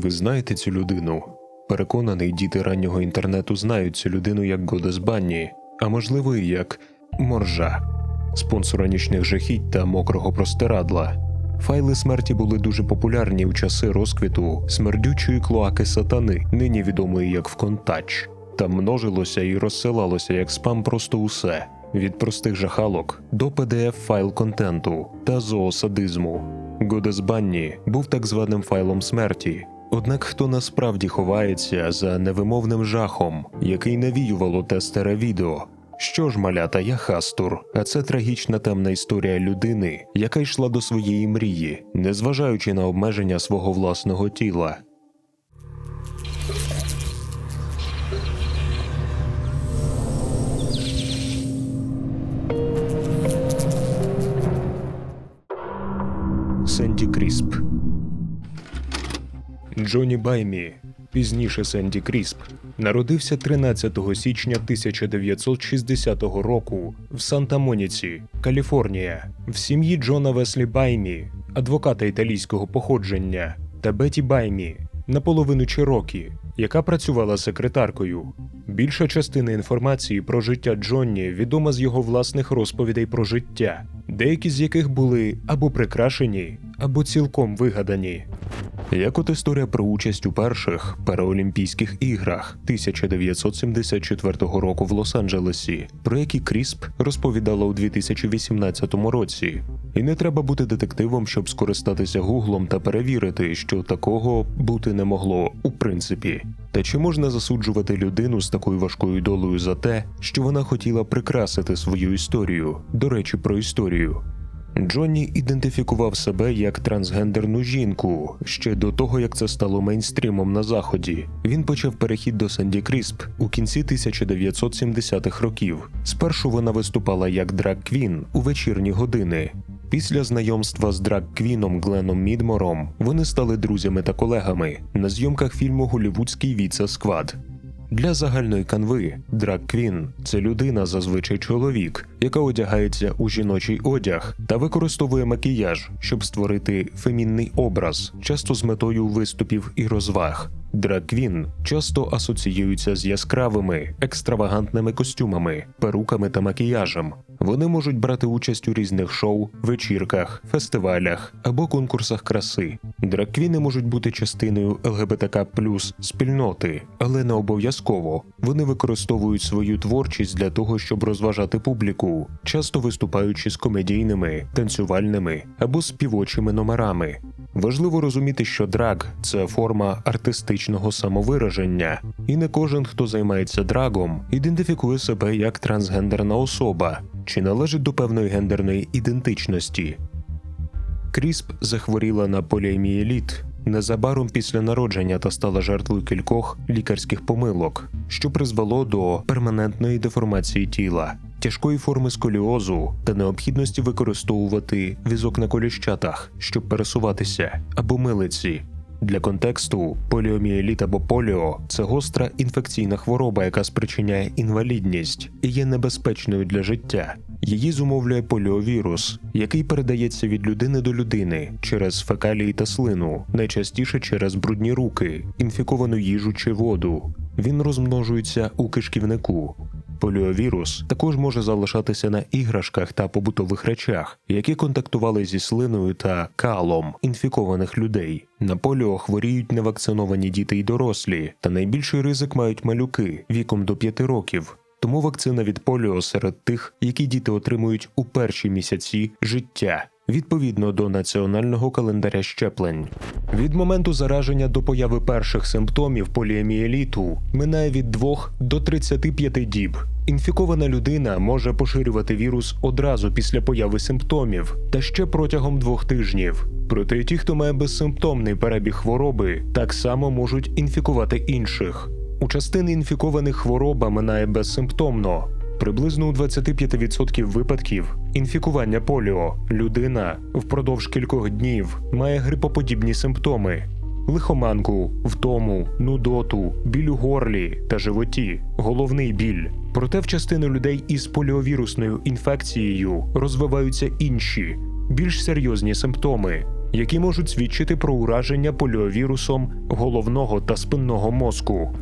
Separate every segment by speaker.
Speaker 1: Ви знаєте цю людину? Переконаний, діти раннього інтернету знають цю людину як Годес Банні, а можливо і як Моржа, спонсора нічних жахіть та мокрого простирадла. Файли смерті були дуже популярні у часи розквіту смердючої клоаки сатани, нині відомої як Вконтач. Там множилося і розсилалося як спам просто усе від простих жахалок до pdf файл контенту та зоосадизму. Годес Банні був так званим файлом смерті. Однак хто насправді ховається за невимовним жахом, який навіювало те старе відео? Що ж, малята, я Хастур, а це трагічна темна історія людини, яка йшла до своєї мрії, незважаючи на обмеження свого власного тіла. Сенді Крісп Джоні Баймі, пізніше Сенді Крісп, народився 13 січня 1960 року в Санта-Моніці, Каліфорнія, в сім'ї Джона Веслі Баймі, адвоката італійського походження, та Беті Баймі, наполовину Чирокі, яка працювала секретаркою. Більша частина інформації про життя Джонні відома з його власних розповідей про життя, деякі з яких були або прикрашені, або цілком вигадані. Як от історія про участь у перших Параолімпійських іграх 1974 року в Лос-Анджелесі, про які Крісп розповідала у 2018 році. І не треба бути детективом, щоб скористатися гуглом та перевірити, що такого бути не могло у принципі. Та чи можна засуджувати людину з такою важкою долею за те, що вона хотіла прикрасити свою історію? До речі, про історію. Джонні ідентифікував себе як трансгендерну жінку ще до того, як це стало мейнстрімом на заході. Він почав перехід до Сенді Крісп у кінці 1970-х років. Спершу вона виступала як драг-квін у вечірні години. Після знайомства з драг-квіном Гленом Мідмором вони стали друзями та колегами на зйомках фільму Голівудський Віце Сквад. Для загальної канви драг Квін це людина, зазвичай чоловік, яка одягається у жіночий одяг та використовує макіяж, щоб створити фемінний образ, часто з метою виступів і розваг. Драквін часто асоціюються з яскравими, екстравагантними костюмами, перуками та макіяжем. Вони можуть брати участь у різних шоу, вечірках, фестивалях або конкурсах краси. Драг-квіни можуть бути частиною ЛГБТК спільноти, але не обов'язково. Вони використовують свою творчість для того, щоб розважати публіку, часто виступаючи з комедійними, танцювальними або співочими номерами. Важливо розуміти, що драг це форма артистичного самовираження, і не кожен, хто займається драгом, ідентифікує себе як трансгендерна особа чи належить до певної гендерної ідентичності. Крісп захворіла на поліомієліт незабаром після народження та стала жертвою кількох лікарських помилок, що призвело до перманентної деформації тіла, тяжкої форми сколіозу та необхідності використовувати візок на коліщатах, щоб пересуватися або милиці. Для контексту поліомієліт або поліо це гостра інфекційна хвороба, яка спричиняє інвалідність і є небезпечною для життя. Її зумовлює поліовірус, який передається від людини до людини через фекалії та слину, найчастіше через брудні руки, інфіковану їжу чи воду. Він розмножується у кишківнику. Поліовірус також може залишатися на іграшках та побутових речах, які контактували зі слиною та калом інфікованих людей. На поліо хворіють невакциновані діти й дорослі, та найбільший ризик мають малюки віком до 5 років. Тому вакцина від поліо серед тих, які діти отримують у перші місяці життя. Відповідно до національного календаря щеплень, від моменту зараження до появи перших симптомів поліеміеліту минає від 2 до 35 діб. Інфікована людина може поширювати вірус одразу після появи симптомів та ще протягом двох тижнів. Проте ті, хто має безсимптомний перебіг хвороби, так само можуть інфікувати інших. У частини інфікованих хвороба минає безсимптомно. Приблизно у 25% випадків. Інфікування поліо. Людина впродовж кількох днів має грипоподібні симптоми: лихоманку, втому, нудоту, біль у горлі та животі, головний біль. Проте в частини людей із поліовірусною інфекцією розвиваються інші, більш серйозні симптоми: які можуть свідчити про ураження поліовірусом головного та спинного мозку.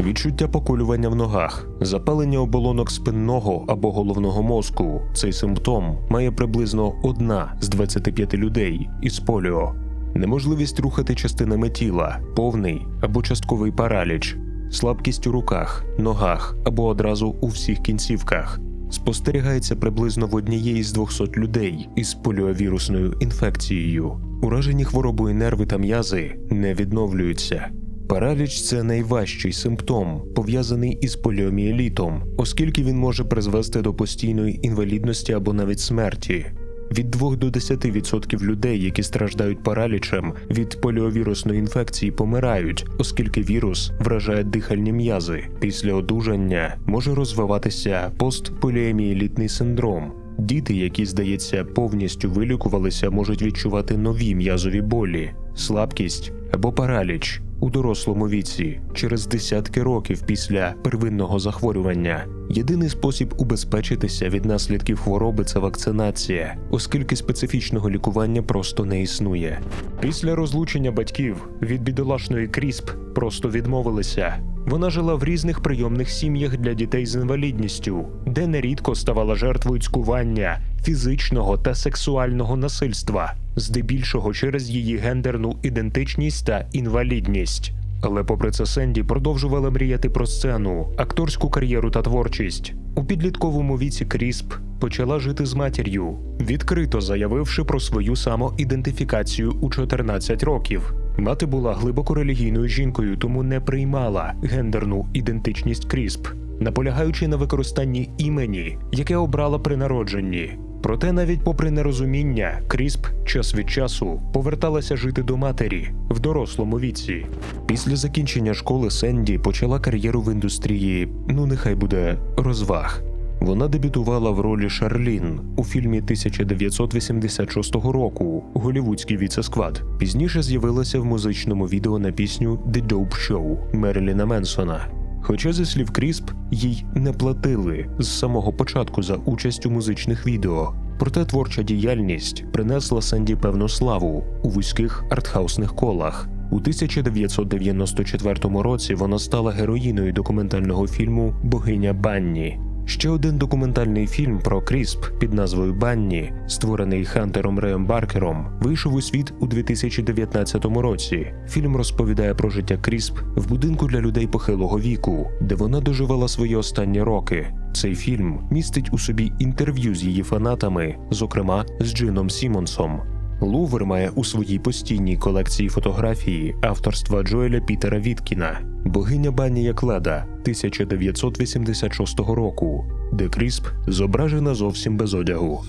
Speaker 1: Відчуття поколювання в ногах, запалення оболонок спинного або головного мозку. Цей симптом має приблизно одна з 25 людей із поліо. Неможливість рухати частинами тіла, повний або частковий параліч, слабкість у руках, ногах або одразу у всіх кінцівках. Спостерігається приблизно в однієї з 200 людей із поліовірусною інфекцією. Уражені хворобою нерви та м'язи не відновлюються. Параліч це найважчий симптом, пов'язаний із поліомієлітом, оскільки він може призвести до постійної інвалідності або навіть смерті. Від 2 до 10% людей, які страждають паралічем від поліовірусної інфекції, помирають, оскільки вірус вражає дихальні м'язи. Після одужання може розвиватися постполіомієлітний синдром. Діти, які, здається, повністю вилікувалися, можуть відчувати нові м'язові болі, слабкість або параліч у дорослому віці через десятки років після первинного захворювання. Єдиний спосіб убезпечитися від наслідків хвороби це вакцинація, оскільки специфічного лікування просто не існує. Після розлучення батьків від бідолашної Крісп просто відмовилися. Вона жила в різних прийомних сім'ях для дітей з інвалідністю, де нерідко ставала жертвою цькування, фізичного та сексуального насильства, здебільшого через її гендерну ідентичність та інвалідність. Але попри це Сенді продовжувала мріяти про сцену, акторську кар'єру та творчість. У підлітковому віці Крісп почала жити з матір'ю, відкрито заявивши про свою самоідентифікацію у 14 років. Мати була глибоко релігійною жінкою, тому не приймала гендерну ідентичність Крісп, наполягаючи на використанні імені, яке обрала при народженні. Проте, навіть попри нерозуміння, Крісп час від часу поверталася жити до матері в дорослому віці. Після закінчення школи Сенді почала кар'єру в індустрії, ну нехай буде розваг. Вона дебютувала в ролі Шарлін у фільмі 1986 року Голівудський віцесквад. Пізніше з'явилася в музичному відео на пісню «The Dope Show» Мерліна Менсона. Хоча, зі слів Крісп, їй не платили з самого початку за участь у музичних відео. Проте творча діяльність принесла Сенді певну славу у вузьких артхаусних колах. У 1994 році вона стала героїною документального фільму Богиня Банні. Ще один документальний фільм про Крісп під назвою Банні, створений Хантером Реєм Баркером, вийшов у світ у 2019 році. Фільм розповідає про життя Крісп в будинку для людей похилого віку, де вона доживала свої останні роки. Цей фільм містить у собі інтерв'ю з її фанатами, зокрема з Джином Сімонсом. Лувр має у своїй постійній колекції фотографії авторства Джоеля Пітера Віткіна, богиня Бані Якледа 1986 року, де Крісп зображена зовсім без одягу.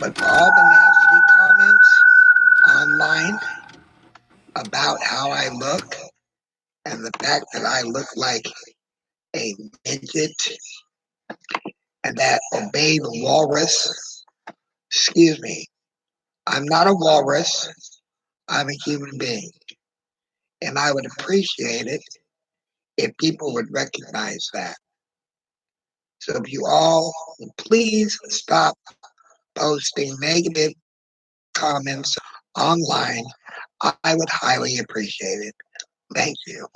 Speaker 2: But for all the nasty comments online about how I look and the fact that I look like a midget and that obey the walrus, excuse me, I'm not a walrus. I'm a human being. And I would appreciate it if people would recognize that. So if you all please stop posting negative comments online, I would highly appreciate it. Thank you.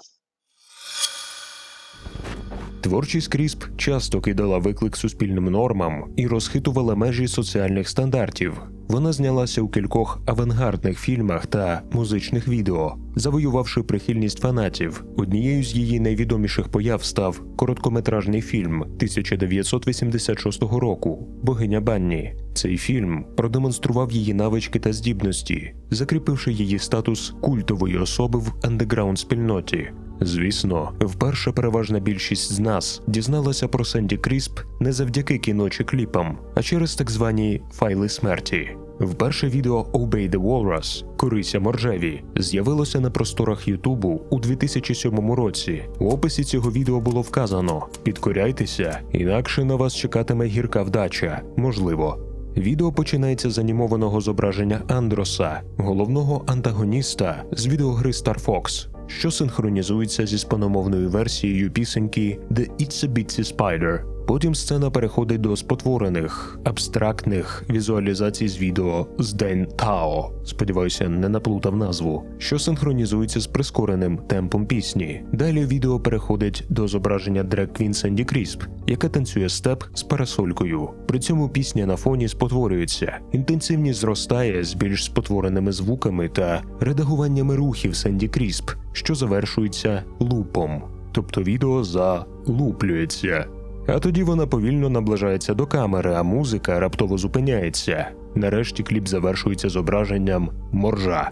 Speaker 1: Творчість Крісп часто кидала виклик суспільним нормам і розхитувала межі соціальних стандартів. Вона знялася у кількох авангардних фільмах та музичних відео, завоювавши прихильність фанатів. Однією з її найвідоміших появ став короткометражний фільм 1986 року Богиня Банні. Цей фільм продемонстрував її навички та здібності, закріпивши її статус культової особи в андеграунд спільноті. Звісно, вперше переважна більшість з нас дізналася про Сенді Крісп не завдяки кіно чи кліпам, а через так звані файли смерті. Вперше відео Obey the Walrus Корися моржеві з'явилося на просторах Ютубу у 2007 році. У описі цього відео було вказано: підкоряйтеся, інакше на вас чекатиме гірка вдача. Можливо. Відео починається з анімованого зображення Андроса, головного антагоніста з відеогри Star Fox, що синхронізується зі спаномовною версією пісеньки The It's a Bitsy Spider. Потім сцена переходить до спотворених, абстрактних візуалізацій з відео з День Тао. Сподіваюся, не наплутав назву, що синхронізується з прискореним темпом пісні. Далі відео переходить до зображення дрек Квін Сенді Крісп, яка танцює степ з парасолькою. При цьому пісня на фоні спотворюється. Інтенсивність зростає з більш спотвореними звуками та редагуваннями рухів Сенді Крісп, що завершується лупом. Тобто відео залуплюється. А тоді вона повільно наближається до камери, а музика раптово зупиняється. Нарешті кліп завершується зображенням моржа.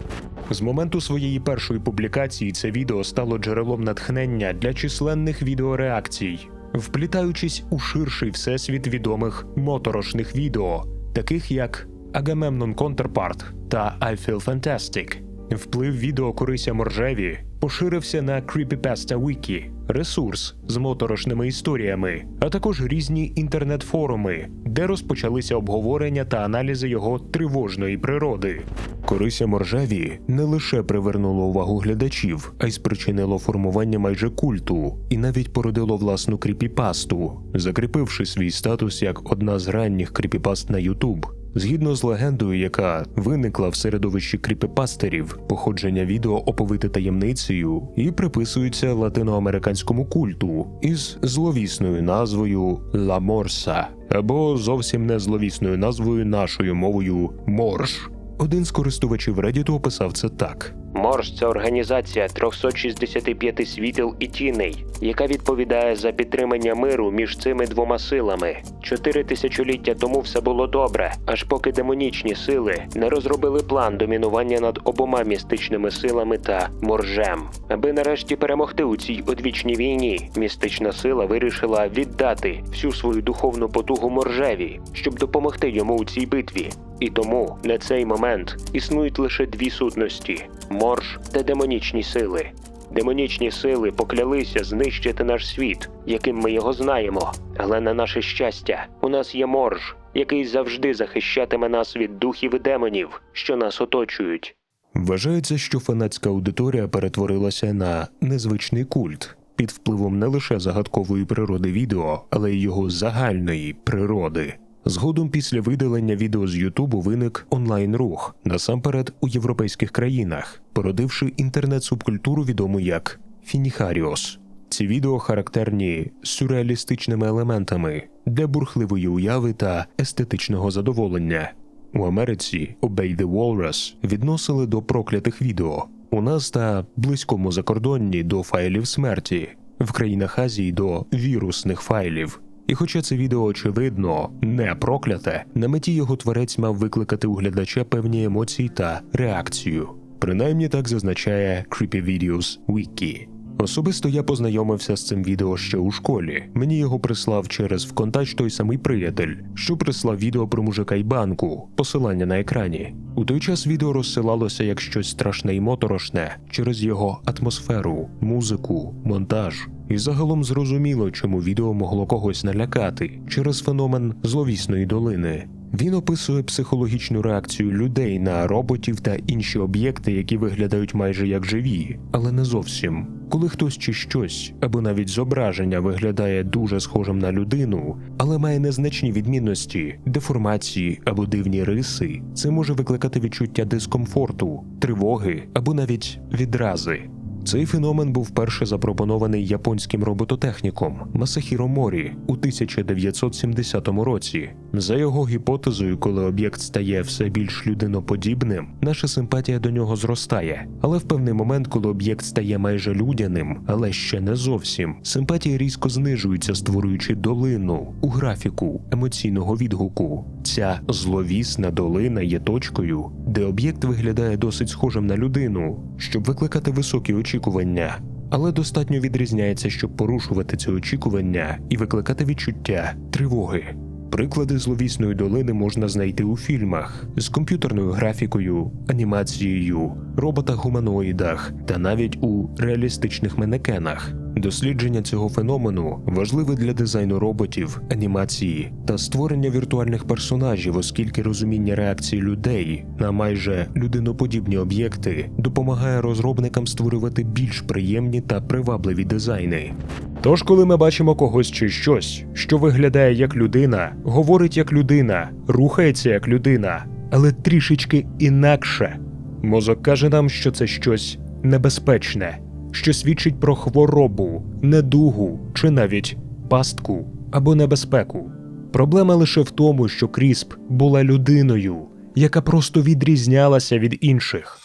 Speaker 1: З моменту своєї першої публікації це відео стало джерелом натхнення для численних відеореакцій, вплітаючись у ширший всесвіт відомих моторошних відео, таких як Agamemnon Counterpart та I Feel Fantastic. Вплив відео Корися Моржеві поширився на Creepypasta Wiki, ресурс з моторошними історіями, а також різні інтернет-форуми, де розпочалися обговорення та аналізи його тривожної природи. Корися Моржеві не лише привернуло увагу глядачів, а й спричинило формування майже культу і навіть породило власну кріпіпасту, закріпивши свій статус як одна з ранніх кріпіпаст на YouTube. Згідно з легендою, яка виникла в середовищі кріпипастерів, походження відео оповите таємницею і приписується латиноамериканському культу із зловісною назвою Ла Морса або зовсім не зловісною назвою нашою мовою Морж. Один з користувачів Reddit описав це так.
Speaker 3: Морж це організація 365 світил і тіней, яка відповідає за підтримання миру між цими двома силами. Чотири тисячоліття тому все було добре, аж поки демонічні сили не розробили план домінування над обома містичними силами та моржем. Аби нарешті перемогти у цій одвічній війні, містична сила вирішила віддати всю свою духовну потугу моржеві, щоб допомогти йому у цій битві. І тому на цей момент існують лише дві сутності: морж та демонічні сили. Демонічні сили поклялися знищити наш світ, яким ми його знаємо. Але на наше щастя, у нас є морж, який завжди захищатиме нас від духів і демонів, що нас оточують.
Speaker 1: Вважається, що фанатська аудиторія перетворилася на незвичний культ під впливом не лише загадкової природи відео, але й його загальної природи. Згодом після видалення відео з Ютубу виник онлайн-рух насамперед у європейських країнах, породивши інтернет-субкультуру відому як Фініхаріос. Ці відео характерні сюрреалістичними елементами для бурхливої уяви та естетичного задоволення. У Америці Obey the Walrus відносили до проклятих відео. У нас та близькому закордонні до файлів смерті, в країнах Азії до вірусних файлів. І хоча це відео очевидно не прокляте, на меті його творець мав викликати у глядача певні емоції та реакцію. Принаймні так зазначає Creepy Videos Wiki. Особисто я познайомився з цим відео ще у школі. Мені його прислав через вконтач той самий приятель, що прислав відео про мужика й банку, посилання на екрані. У той час відео розсилалося як щось страшне і моторошне через його атмосферу, музику, монтаж. І загалом зрозуміло, чому відео могло когось налякати через феномен зловісної долини. Він описує психологічну реакцію людей на роботів та інші об'єкти, які виглядають майже як живі, але не зовсім. Коли хтось чи щось, або навіть зображення виглядає дуже схожим на людину, але має незначні відмінності, деформації або дивні риси, це може викликати відчуття дискомфорту, тривоги або навіть відрази. Цей феномен був перше запропонований японським робототехніком Масахіро Морі у 1970 році. За його гіпотезою, коли об'єкт стає все більш людиноподібним, наша симпатія до нього зростає. Але в певний момент, коли об'єкт стає майже людяним, але ще не зовсім, симпатія різко знижується, створюючи долину у графіку емоційного відгуку. Ця зловісна долина є точкою, де об'єкт виглядає досить схожим на людину, щоб викликати високі очікування. Але достатньо відрізняється, щоб порушувати ці очікування і викликати відчуття тривоги. Приклади зловісної долини можна знайти у фільмах з комп'ютерною графікою, анімацією, роботах-гуманоїдах та навіть у реалістичних манекенах. Дослідження цього феномену важливе для дизайну роботів, анімації та створення віртуальних персонажів, оскільки розуміння реакції людей на майже людиноподібні об'єкти допомагає розробникам створювати більш приємні та привабливі дизайни. Тож, коли ми бачимо когось чи щось, що виглядає як людина, говорить як людина, рухається як людина, але трішечки інакше, мозок каже нам, що це щось небезпечне, що свідчить про хворобу, недугу чи навіть пастку або небезпеку. Проблема лише в тому, що Крісп була людиною, яка просто відрізнялася від інших.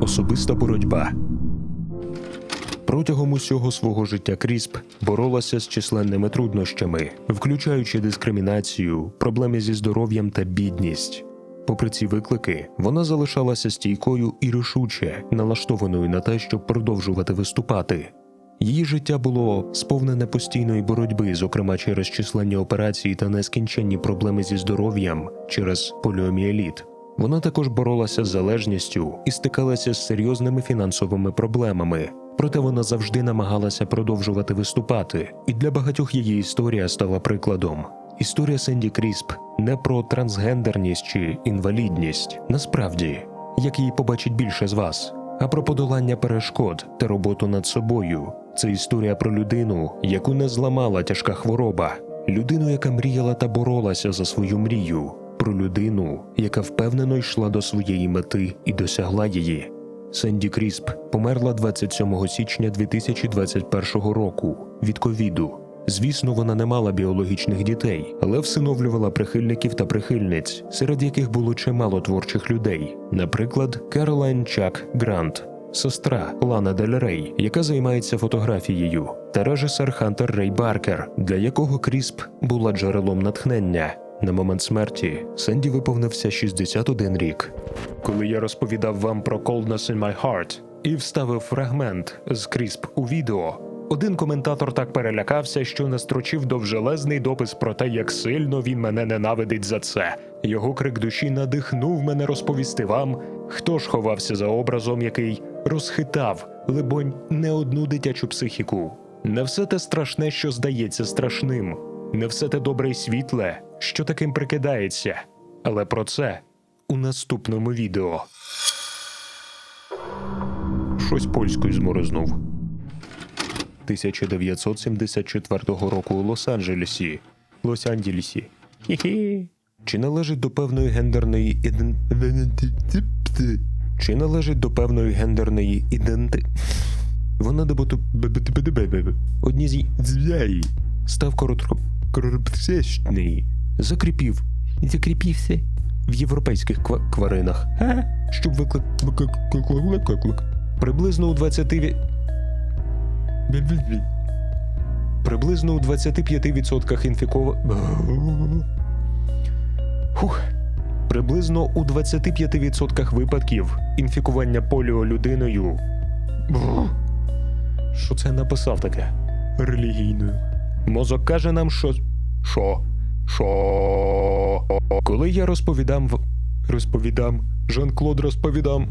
Speaker 1: Особиста боротьба. Протягом усього свого життя Крісп боролася з численними труднощами, включаючи дискримінацію, проблеми зі здоров'ям та бідність. Попри ці виклики, вона залишалася стійкою і рішуче налаштованою на те, щоб продовжувати виступати. Її життя було сповнене постійної боротьби, зокрема через численні операції та нескінченні проблеми зі здоров'ям через поліоміеліт. Вона також боролася з залежністю і стикалася з серйозними фінансовими проблемами. Проте вона завжди намагалася продовжувати виступати, і для багатьох її історія стала прикладом. Історія Сенді Крісп не про трансгендерність чи інвалідність, насправді, як її побачить більше з вас, а про подолання перешкод та роботу над собою. Це історія про людину, яку не зламала тяжка хвороба, людину, яка мріяла та боролася за свою мрію, про людину, яка впевнено йшла до своєї мети і досягла її. Сенді Крісп померла 27 січня 2021 року від ковіду. Звісно, вона не мала біологічних дітей, але всиновлювала прихильників та прихильниць, серед яких було чимало творчих людей, наприклад, Керолайн Чак Грант, сестра Лана Дель Рей, яка займається фотографією, та режисер Хантер Рей Баркер, для якого Крісп була джерелом натхнення. На момент смерті Сенді виповнився 61 рік. Коли я розповідав вам про Coldness in My Heart і вставив фрагмент з Крісп у відео, один коментатор так перелякався, що настрочив довжелезний допис про те, як сильно він мене ненавидить за це. Його крик душі надихнув мене розповісти вам, хто ж ховався за образом, який розхитав, либонь, не одну дитячу психіку. Не все те страшне, що здається страшним, не все те добре й світле, що таким прикидається. Але про це у наступному відео. Щось польською зморознув. 1974 року у Лос-Анджелесі. Лос-Анджелесі. Хі-хі. Чи належить до певної гендерної іден... Чи належить до певної гендерної іденти... Вона дебуту... Одні з з'яї став коротко... Закріпів. Закріпівся в європейських ква... кваринах. Щоб виклик... виклик... Приблизно у 20... Приблизно у 25% інфікова... Хух. Приблизно у 25% випадків інфікування поліо людиною. Що це написав таке? Релігійною. Мозок каже нам, що. Що? Що? Коли я розповідам в. Розповідам. Жан-Клод розповідам.